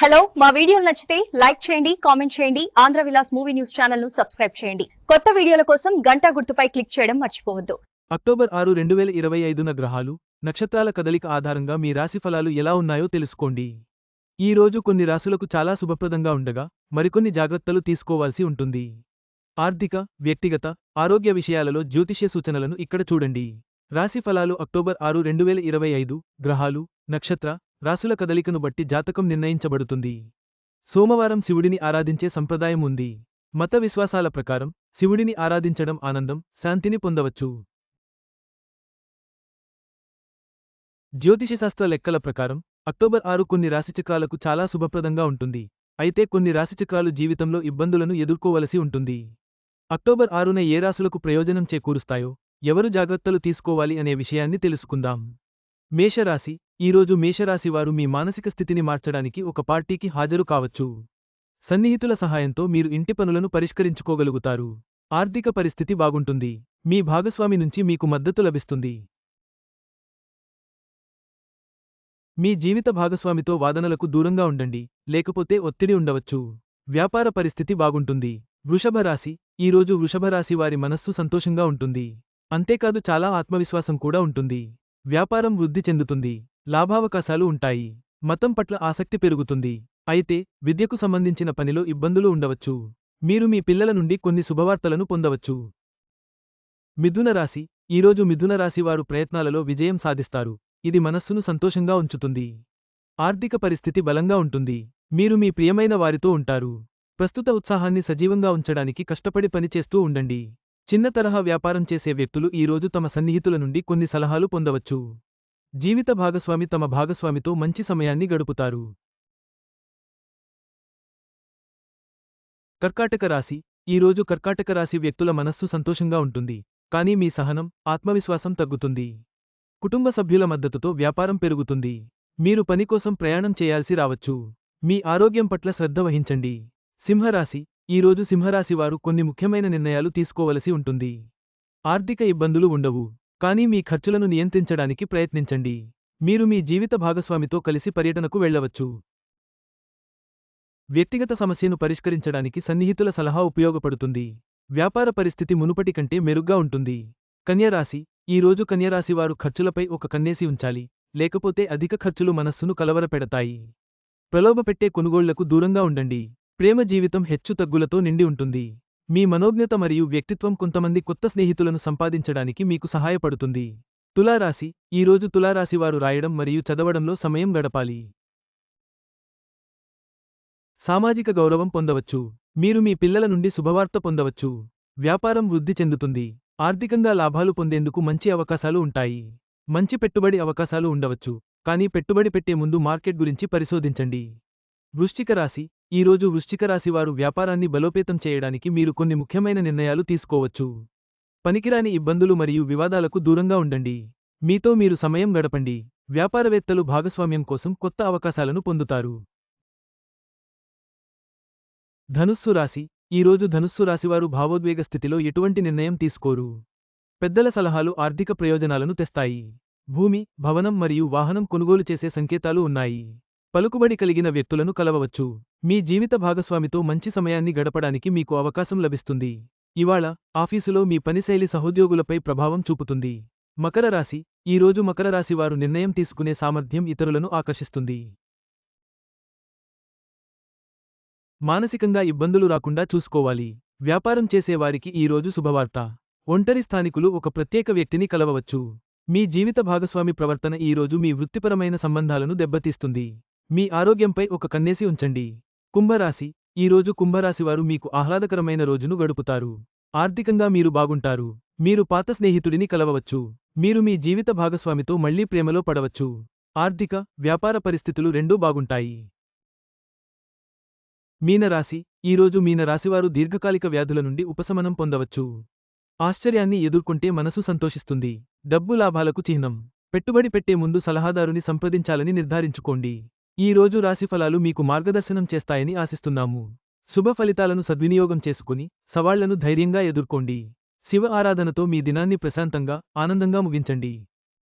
Hello మా వీడియోలు నచ్చితే లైక్ చేయండి కామెంట్ చేయండి ఆంధ్ర విలాస్ మూవీ న్యూస్ ఛానల్ను సబ్స్క్రైబ్ చేయండి. కొత్త వీడియోల కోసం గంటా గుర్తుపై క్లిక్ చేయడం మర్చిపోవద్దు. అక్టోబర్ ఆరు రెండు వేల ఇరవై ఐదున గ్రహాలు నక్షత్రాల కదలిక ఆధారంగా మీ రాశి ఫలాలు ఎలా ఉన్నాయో తెలుసుకోండి. ఈ రోజు కొన్ని రాశులకు చాలా శుభప్రదంగా ఉండగా మరికొన్ని జాగ్రత్తలు తీసుకోవాల్సి ఉంటుంది. ఆర్థిక వ్యక్తిగత ఆరోగ్య విషయాలలో జ్యోతిష్య సూచనలను ఇక్కడ చూడండి. రాశి ఫలాలు అక్టోబర్ ఆరు రెండు వేల ఇరవై ఐదు గ్రహాలు నక్షత్ర రాశుల కదలికను బట్టి జాతకం నిర్ణయించబడుతుంది. సోమవారం శివుడిని ఆరాధించే సంప్రదాయం ఉంది. మత విశ్వాసాల ప్రకారం శివుడిని ఆరాధించడం ఆనందం శాంతిని పొందవచ్చు. జ్యోతిషశాస్త్ర లెక్కల ప్రకారం అక్టోబర్ ఆరు కొన్ని రాశిచక్రాలకు చాలా శుభప్రదంగా ఉంటుంది. అయితే కొన్ని రాశిచక్రాలు జీవితంలో ఇబ్బందులను ఎదుర్కోవలసి ఉంటుంది. అక్టోబర్ ఆరున ఏ రాశులకు ప్రయోజనం చేకూరుస్తాయో ఎవరు జాగ్రత్తలు తీసుకోవాలి అనే విషయాన్ని తెలుసుకుందాం. మేషరాశి. ఈరోజు మేషరాశివారు మీ మానసిక స్థితిని మార్చడానికి ఒక పార్టీకి హాజరు కావచ్చు. సన్నిహితుల సహాయంతో మీరు ఇంటి పనులను పరిష్కరించుకోగలుగుతారు. ఆర్థిక పరిస్థితి బాగుంటుంది. మీ భాగస్వామి నుంచి మీకు మద్దతు లభిస్తుంది. మీ జీవిత భాగస్వామితో వాదనలకు దూరంగా ఉండండి. లేకపోతే ఒత్తిడి ఉండవచ్చు. వ్యాపార పరిస్థితి బాగుంటుంది. వృషభరాశి. ఈరోజు వృషభరాశి వారి మనస్సు సంతోషంగా ఉంటుంది. అంతేకాదు చాలా ఆత్మవిశ్వాసం కూడా ఉంటుంది. వ్యాపారం వృద్ధి చెందుతుంది లాభావకాశాలు ఉంటాయి మతం పట్ల ఆసక్తి పెరుగుతుంది. అయితే విద్యకు సంబంధించిన పనిలో ఇబ్బందులు ఉండవచ్చు. మీరు మీ పిల్లల నుండి కొన్ని శుభవార్తలను పొందవచ్చు. మిథున రాశి. ఈరోజు మిథున రాశి వారు ప్రయత్నాలలో విజయం సాధిస్తారు. ఇది మనస్సును సంతోషంగా ఉంచుతుంది. ఆర్థిక పరిస్థితి బలంగా ఉంటుంది. మీరు మీ ప్రియమైన వారితో ఉంటారు. ప్రస్తుత ఉత్సాహాన్ని సజీవంగా ఉంచడానికి కష్టపడి పనిచేస్తూ ఉండండి. చిన్న తరహా వ్యాపారం చేసే వ్యక్తులు ఈరోజు తమ సన్నిహితుల నుండి కొన్ని సలహాలు పొందవచ్చు. జీవిత భాగస్వామి తమ భాగస్వామితో మంచి సమయాన్ని గడుపుతారు. కర్కాటక రాశి. ఈరోజు కర్కాటక రాశి వ్యక్తుల మనస్సు సంతోషంగా ఉంటుంది. కానీ మీ సహనం ఆత్మవిశ్వాసం తగ్గుతుంది. కుటుంబ సభ్యుల మద్దతుతో వ్యాపారం పెరుగుతుంది. మీరు పని కోసం ప్రయాణం చేయాల్సి రావచ్చు. మీ ఆరోగ్యం పట్ల శ్రద్ధ వహించండి. సింహరాశి. ఈరోజు సింహరాశివారు కొన్ని ముఖ్యమైన నిర్ణయాలు తీసుకోవలసి ఉంటుంది. ఆర్థిక ఇబ్బందులు ఉండవు కానీ మీ ఖర్చులను నియంత్రించడానికి ప్రయత్నించండి. మీరు మీ జీవిత భాగస్వామితో కలిసి పర్యటనకు వెళ్ళవచ్చు. వ్యక్తిగత సమస్యను పరిష్కరించడానికి సన్నిహితుల సలహా ఉపయోగపడుతుంది. వ్యాపార పరిస్థితి మునుపటి కంటే మెరుగ్గా ఉంటుంది. కన్యరాశి ఈరోజు కన్యరాశివారు ఖర్చులపై ఒక కన్నేసి ఉంచాలి లేకపోతే అధిక ఖర్చులు మనస్సును కలవరపెడతాయి. ప్రలోభపెట్టే కొనుగోళ్ళకు దూరంగా ఉండండి. ప్రేమ జీవితం హెచ్చుతగ్గులతో నిండి ఉంటుంది. మీ మనోజ్ఞత మరియు వ్యక్తిత్వం కొంతమంది కొత్త స్నేహితులను సంపాదించడానికి మీకు సహాయపడుతుంది. తులారాశి ఈరోజు తులారాశివారు రాయడం మరియు చదవడంలో సమయం గడపాలి. సామాజిక గౌరవం పొందవచ్చు. మీరు మీ పిల్లల నుండి శుభవార్త పొందవచ్చు. వ్యాపారం వృద్ధి చెందుతుంది. ఆర్థికంగా లాభాలు పొందేందుకు మంచి అవకాశాలు ఉంటాయి. మంచి పెట్టుబడి అవకాశాలు ఉండవచ్చు. కానీ పెట్టుబడి పెట్టే ముందు మార్కెట్ గురించి పరిశోధించండి. వృశ్చిక రాశి. ఈరోజు వృశ్చికరాశివారు వ్యాపారాన్ని బలోపేతం చేయడానికి మీరు కొన్ని ముఖ్యమైన నిర్ణయాలు తీసుకోవచ్చు. పనికిరాని ఇబ్బందులు మరియు వివాదాలకు దూరంగా ఉండండి. మీతో మీరు సమయం గడపండి. వ్యాపారవేత్తలు భాగస్వామ్యం కోసం కొత్త అవకాశాలను పొందుతారు. ధనుస్సు రాశి. ఈరోజు ధనుస్సు రాశివారు భావోద్వేగ స్థితిలో ఎటువంటి నిర్ణయం తీసుకోరు. పెద్దల సలహాలు ఆర్థిక ప్రయోజనాలను తెస్తాయి. భూమి భవనం మరియు వాహనం కొనుగోలు చేసే సంకేతాలు ఉన్నాయి. పలుకుబడి కలిగిన వ్యక్తులను కలవవచ్చు. మీ జీవిత భాగస్వామితో మంచి సమయాన్ని గడపడానికి మీకు అవకాశం లభిస్తుంది. ఇవాళ ఆఫీసులో మీ పనిశైలి సహోద్యోగులపై ప్రభావం చూపుతుంది. మకర రాశి ఈరోజు మకర రాశి వారు నిర్ణయం తీసుకునే సామర్థ్యం ఇతరులను ఆకర్షిస్తుంది. మానసికంగా ఇబ్బందులు రాకుండా చూసుకోవాలి. వ్యాపారం చేసేవారికి ఈరోజు శుభవార్త. ఒంటరి స్థానికులు ఒక ప్రత్యేక వ్యక్తిని కలవవచ్చు. మీ జీవిత భాగస్వామి ప్రవర్తన ఈరోజు మీ వృత్తిపరమైన సంబంధాలను దెబ్బతీస్తుంది. మీ ఆరోగ్యంపై ఒక కన్నేసి ఉంచండి. కుంభరాశి. ఈరోజు కుంభరాశివారు మీకు ఆహ్లాదకరమైన రోజును గడుపుతారు. ఆర్థికంగా మీరు బాగుంటారు. మీరు పాత స్నేహితుడిని కలవవచ్చు. మీరు మీ జీవిత భాగస్వామితో మళ్ళీ ప్రేమలో పడవచ్చు. ఆర్థిక వ్యాపార పరిస్థితులు రెండూ బాగుంటాయి. మీనరాశి. ఈరోజు మీనరాశివారు దీర్ఘకాలిక వ్యాధుల నుండి ఉపశమనం పొందవచ్చు. ఆశ్చర్యాన్ని ఎదుర్కొంటే మనసు సంతోషిస్తుంది. డబ్బు లాభాలకు చిహ్నం. పెట్టుబడి పెట్టే ముందు సలహాదారుని సంప్రదించాలని నిర్ధారించుకోండి. ఈ రోజు రాశిఫలాలు మీకు మార్గదర్శనం చేస్తాయని ఆశిస్తున్నాము. శుభ ఫలితాలను సద్వినియోగం చేసుకుని సవాళ్ళను ధైర్యంగా ఎదుర్కోండి. శివ ఆరాధనతో మీ దినాన్ని ప్రశాంతంగా ఆనందంగా ముగించండి.